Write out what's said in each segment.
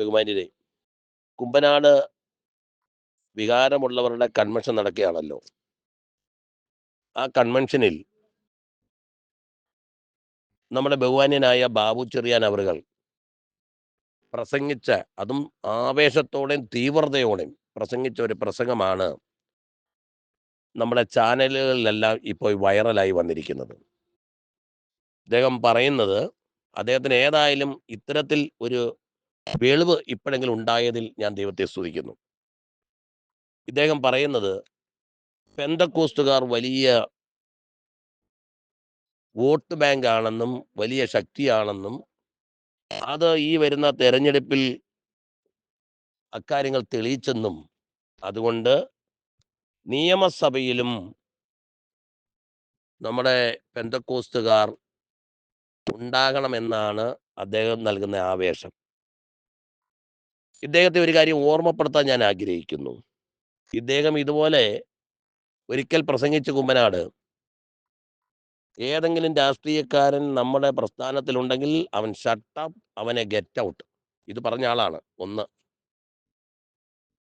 ബഹുമാന്യരെ Kumbanad വികാരമുള്ളവരുടെ convention നടക്കുകയാണല്ലോ. ആ കൺവെൻഷനിൽ നമ്മുടെ ബഹുമാന്യനായ ബാബു ചെറിയാൻ അവറുകൾ പ്രസംഗിച്ച അതും ആവേശത്തോടെയും തീവ്രതയോടെയും പ്രസംഗിച്ച ഒരു പ്രസംഗമാണ് നമ്മുടെ ചാനലുകളിലെല്ലാം ഇപ്പോൾ വൈറലായി വന്നിരിക്കുന്നത്. അദ്ദേഹം പറയുന്നത് അദ്ദേഹത്തിന് ഏതായാലും ഇത്തരത്തിൽ ഒരു വെളിവ് ഇപ്പോഴെങ്കിലും ഉണ്ടായതിൽ ഞാൻ ദൈവത്തെ സ്തുതിക്കുന്നു. ഇദ്ദേഹം പറയുന്നത് പെന്തക്കോസ്റ്റുകാർ വലിയ വോട്ട് ബാങ്ക് ആണെന്നും വലിയ ശക്തിയാണെന്നും അത് ഈ വരുന്ന തെരഞ്ഞെടുപ്പിൽ അക്കാര്യങ്ങൾ തെളിയിച്ചെന്നും അതുകൊണ്ട് നിയമസഭയിലും നമ്മുടെ പെന്തക്കോസ്റ്റുകാർ ഉണ്ടാകണമെന്നാണ് അദ്ദേഹം നൽകുന്ന ആവേശം. ഇദ്ദേഹത്തെ ഒരു കാര്യം ഓർമ്മപ്പെടുത്താൻ ഞാൻ ആഗ്രഹിക്കുന്നു. ഇദ്ദേഹം ഇതുപോലെ ഒരിക്കൽ പ്രസംഗിച്ച കുമ്പനാട്. ഏതെങ്കിലും രാഷ്ട്രീയക്കാരൻ നമ്മുടെ പ്രസ്ഥാനത്തിലുണ്ടെങ്കിൽ അവൻ ഷട്ട് അപ്പ് അവനെ ഗെറ്റ് ഔട്ട് ഇത് പറഞ്ഞ ആളാണ്. ഒന്ന്.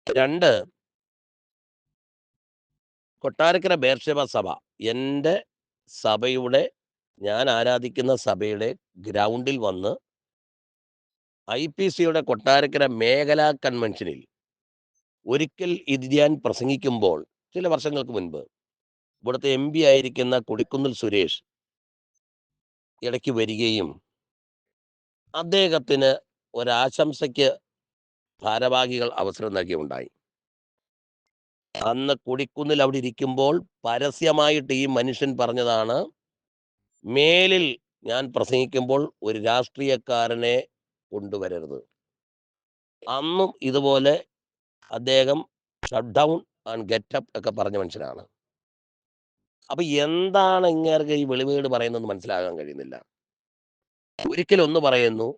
രണ്ട്. കൊട്ടാരക്കര ബേർഷേവ സഭ. എന്റെ സഭയുടെ ഞാൻ ആരാധിക്കുന്ന സഭയുടെ ഗ്രൗണ്ടിൽ വന്ന് ഐ പി സിയുടെ കൊട്ടാരക്കര മേഖലാ കൺവെൻഷനിൽ ഒരിക്കൽ ഇത് ഞാൻ പ്രസംഗിക്കുമ്പോൾ ചില വർഷങ്ങൾക്ക് മുൻപ് ഇവിടുത്തെ എം പി ആയിരിക്കുന്ന കൊടിക്കുന്നിൽ സുരേഷ് ഇടയ്ക്ക് വരികയും അദ്ദേഹത്തിന് ഒരാശംസയ്ക്ക് ഭാരവാഹികൾ അവസരം നൽകിയുണ്ടായി അന്ന് കൊടിക്കുന്നിൽ അവിടെ ഇരിക്കുമ്പോൾ പരസ്യമായിട്ട് ഈ മനുഷ്യൻ പറഞ്ഞതാണ് മേലിൽ ഞാൻ പ്രസംഗിക്കുമ്പോൾ ഒരു രാഷ്ട്രീയക്കാരനെ കൊണ്ടുവരരുത്. അന്നും ഇതുപോലെ അദ്ദേഹം ഷട്ട് ഡൗൺ ആൻഡ് ഗെറ്റപ്പ് ഒക്കെ പറഞ്ഞ മനുഷ്യനാണ്. അപ്പൊ എന്താണ് ഇങ്ങേർക്ക് ഈ വെളിവേട് പറയുന്നത് മനസ്സിലാകാൻ കഴിയുന്നില്ല. ഒരിക്കലും ഒന്ന് പറയുന്നു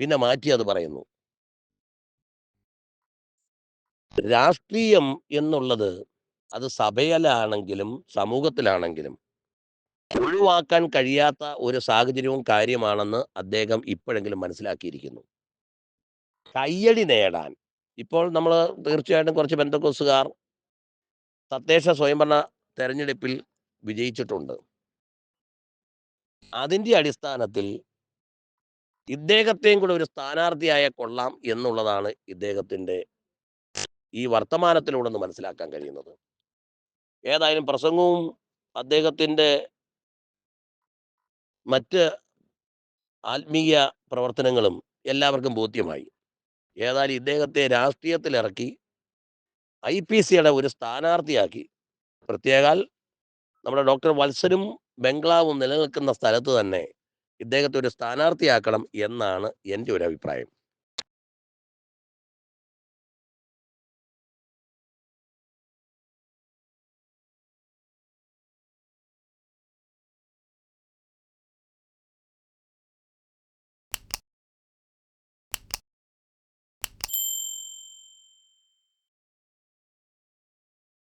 പിന്നെ മാറ്റി അത് പറയുന്നു. രാഷ്ട്രീയം എന്നുള്ളത് അത് സഭയിലാണെങ്കിലും സമൂഹത്തിലാണെങ്കിലും ഒഴിവാക്കാൻ കഴിയാത്ത ഒരു സാഹചര്യവും കാര്യമാണെന്ന് അദ്ദേഹം ഇപ്പോഴെങ്കിലും മനസ്സിലാക്കിയിരിക്കുന്നു. കയ്യടി നേടാൻ. ഇപ്പോൾ നമ്മൾ തീർച്ചയായിട്ടും കുറച്ച് ബന്ധക്കോസുകാർ തദ്ദേശ സ്വയംഭരണ തെരഞ്ഞെടുപ്പിൽ വിജയിച്ചിട്ടുണ്ട്. അതിന്റെ അടിസ്ഥാനത്തിൽ ഇദ്ദേഹത്തെയും കൂടെ ഒരു സ്ഥാനാർത്ഥിയായ കൊള്ളാം എന്നുള്ളതാണ് ഇദ്ദേഹത്തിന്റെ ഈ വർത്തമാനത്തിലൂടെ ഒന്ന് മനസ്സിലാക്കാൻ കഴിയുന്നത്. ഏതായാലും പ്രസംഗവും അദ്ദേഹത്തിന്റെ മറ്റ് ആത്മീയ പ്രവർത്തനങ്ങളും എല്ലാവർക്കും ബോധ്യമായി. ഏതായാലും ഇദ്ദേഹത്തെ രാഷ്ട്രീയത്തിലിറക്കി ഐ പി സിയുടെ ഒരു സ്ഥാനാർത്ഥിയാക്കി. പ്രത്യേകാൽ നമ്മുടെ ഡോക്ടർ വത്സരും ബംഗ്ലാവും നിലനിൽക്കുന്ന സ്ഥലത്ത് തന്നെ ഇദ്ദേഹത്തെ ഒരു സ്ഥാനാർത്ഥിയാക്കണം എന്നാണ് എന്റെ ഒരു അഭിപ്രായം.